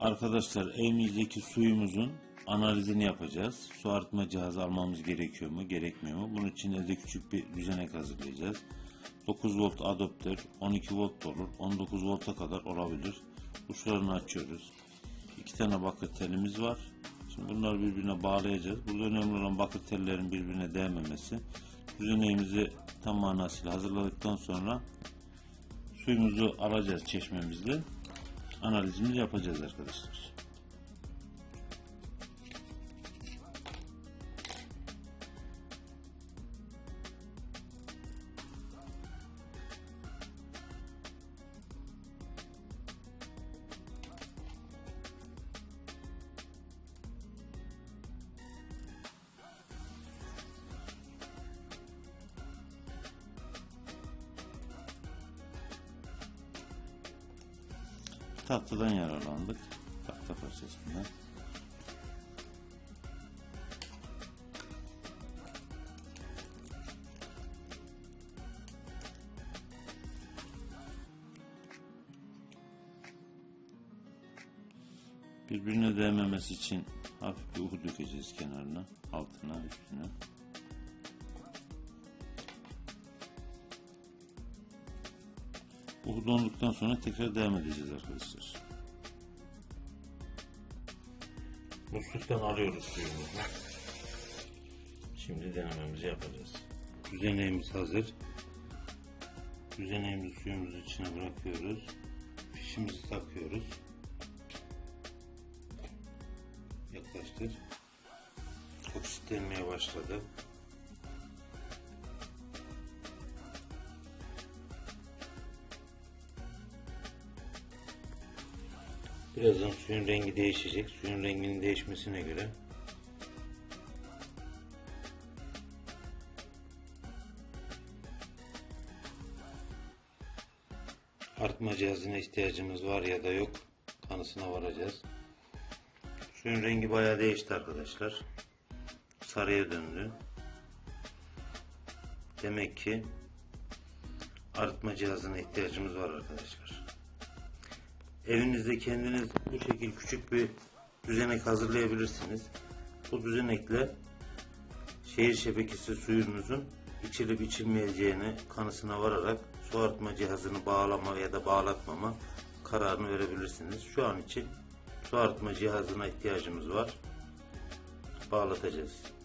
Arkadaşlar evimizdeki suyumuzun analizini yapacağız. Su arıtma cihazı almamız gerekiyor mu, gerekmiyor mu? Bunun için elde küçük bir düzenek hazırlayacağız. 9 volt adaptör, 12 volt olur, 19 volta kadar olabilir. Uçlarını açıyoruz. İki tane bakır telimiz var. Şimdi bunları birbirine bağlayacağız. Burada önemli olan bakır tellerin birbirine değmemesi. Düzeneğimizi tam manasıyla hazırladıktan sonra suyumuzu alacağız çeşmemizde. Analizimizi yapacağız arkadaşlar. Tahtadan yararlandık. Tahta parçasından. Birbirine değmemesi için hafif bir uhu dökeceğiz kenarına, altına, üstüne. Uhu donduktan sonra tekrar devam edeceğiz arkadaşlar. Musluktan alıyoruz suyumuzu. Şimdi denememizi yapacağız. Düzeneğimiz hazır. Düzeneğimizi suyumuzun içine bırakıyoruz. Fişimizi takıyoruz. Yaklaştır. Oksitlenmeye başladı. Birazdan suyun rengi değişecek. Suyun renginin değişmesine göre artma cihazına ihtiyacımız var ya da yok kanısına varacağız. Suyun rengi bayağı değişti arkadaşlar. Sarıya döndü. Demek ki arıtma cihazına ihtiyacımız var arkadaşlar. Evinizde kendiniz bu şekil küçük bir düzenek hazırlayabilirsiniz. Bu düzenekle şehir şebekesi suyunuzun içilip içilmeyeceğini kanısına vararak su arıtma cihazını bağlama ya da bağlatmama kararını verebilirsiniz. Şu an için su arıtma cihazına ihtiyacımız var. Bağlatacağız.